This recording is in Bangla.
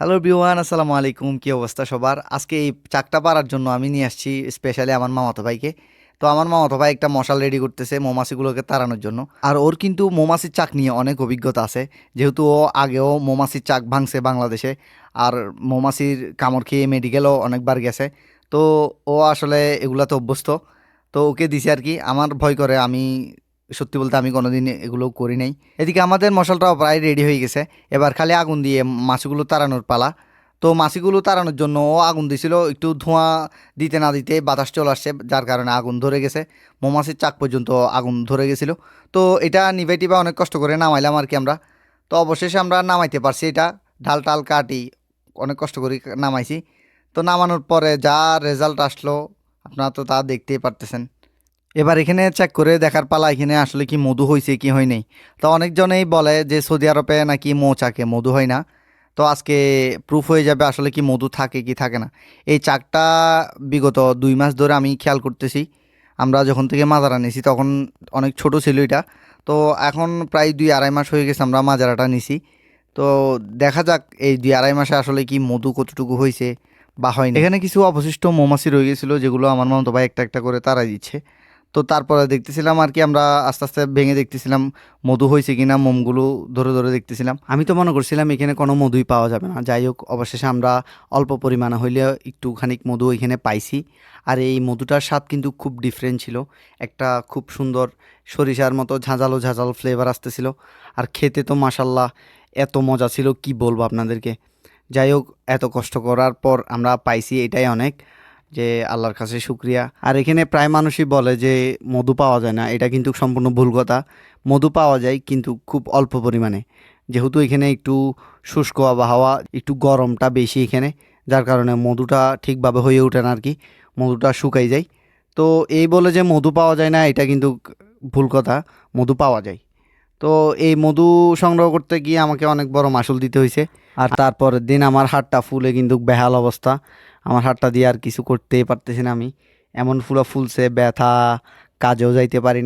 হ্যালো বিওয়ান আসসালামু আলাইকুম। কী অবস্থা সবার? আজকে এই চাকটা পাড়ার জন্য আমি নিয়ে আসছি স্পেশালি আমার মামাতো ভাইকে। তো আমার মামাতো ভাই একটা মশাল রেডি করতেছে মৌমাছিগুলোকে তাড়ানোর জন্য। আর ওর কিন্তু মৌমাছির চাক নিয়ে অনেক অভিজ্ঞতা আছে। যেহেতু ও আগেও মৌমাছির চাক ভাঙছে বাংলাদেশে। আর মৌমাছির কামড় খেয়ে মেডিকেলও অনেকবার গেছে। তো ও আসলে এগুলাতে অভ্যস্ত। তো ওকে দিছে আর কি। আমার ভয় করে আমি সত্যি বলতে আমি কোনোদিন এগুলো করি নাই। এদিকে আমাদের মশালটাও প্রায় রেডি হয়ে গেছে। এবার খালি আগুন দিয়ে মাছগুলো তাড়ানোর পালা। তো মাছিগুলো তাড়ানোর জন্য ও আগুন দিছিল, একটু ধোঁয়া দিতে না দিতে বাতাস চলে আসছে, যার কারণে আগুন ধরে গেছে। মৌমাছির চাক পর্যন্ত আগুন ধরে গেছিল। তো এটা নিভে টিভে অনেক কষ্ট করে নামাইলাম আর কি আমরা। তো অবশেষে আমরা নামাইতে পারছি এটা। ঢাল টাল কাটি অনেক কষ্ট করে নামাইছি। তো নামানোর পরে যা রেজাল্ট আসলো, আপনারা তো তা দেখতেই পারতেছেন। এবার এখানে চেক করে দেখার পালা এখানে আসলে কি মধু হয়েছে কি হয় নাই তো অনেকজনেই বলে যে সৌদি আরবে নাকি মৌচাকে মধু হয় না। তো আজকে প্রুফ হয়ে যাবে আসলে কি মধু থাকে, কি থাকে না। এই চাকটা বিগত দুই মাস ধরে আমি খেয়াল করতেছি। আমরা যখন থেকে মাজারা নিছি তখন অনেক ছোট ছিল এটা। তো এখন প্রায় দুই আড়াই মাস হয়ে গেছে আমরা মাজারাটা নিছি। তো দেখা যাক এই দুই আড়াই মাসে আসলে কি মধু কতটুকু হয়েছে বা হয়নি। এখানে কিছু অবশিষ্ট মৌমাছি রয়ে গেছিল যেগুলো আমার মামতো ভাই একটা একটা করে তাড়াই দিচ্ছে। তো তারপরে দেখতেছিলাম আর কি, আমরা আস্তে আস্তে ভেঙে দেখতেছিলাম মধু হয়েছে কিনা, মোমগুলো ধরে ধরে দেখতেছিলাম। আমি তো মনে করছিলাম এখানে কোনো মধুই পাওয়া যাবে না। যাই হোক, অবশেষে আমরা অল্প পরিমাণে হইলেও একটু খানিক মধু এখানে পাইছি। আর এই মধুটার স্বাদ কিন্তু খুব ডিফারেন্ট ছিল। একটা খুব সুন্দর সরিষার মতো ঝাঁঝালো ঝাঁঝালো ফ্লেভার আসতেছিল। আর খেতে তো মাসাল্লাহ এত মজা ছিল, কি বলব আপনাদেরকে? যাই হোক, এত কষ্ট করার পর আমরা পাইছি এটাই অনেক। যে আল্লাহর কাছে শুক্রিয়া। আর এখানে প্রায় মানুষই বলে যে মধু পাওয়া যায় না, এটা কিন্তু সম্পূর্ণ ভুল কথা। মধু পাওয়া যায় কিন্তু খুব অল্প পরিমাণে। যেহেতু এখানে একটু শুষ্ক আবহাওয়া, একটু গরমটা বেশি এখানে, যার কারণে মধুটা ঠিকভাবে হয়ে ওঠে না আর কি মধুটা শুকাই যায়। তো এই বলে যে মধু পাওয়া যায় না, এটা কিন্তু ভুল কথা, মধু পাওয়া যায়। তো এই মধু সংগ্রহ করতে গিয়ে আমাকে অনেক বড় মাসুল দিতে হয়েছে আর তারপরের দিন আমার হাতটা ফুলে কিন্তু বেহাল অবস্থা। আমার হাতটা দিয়ে আর কিছু করতেই পারতেছি না আমি এমন ফুলা ফুলছে, ব্যথা, কাজেও যাইতে পারি।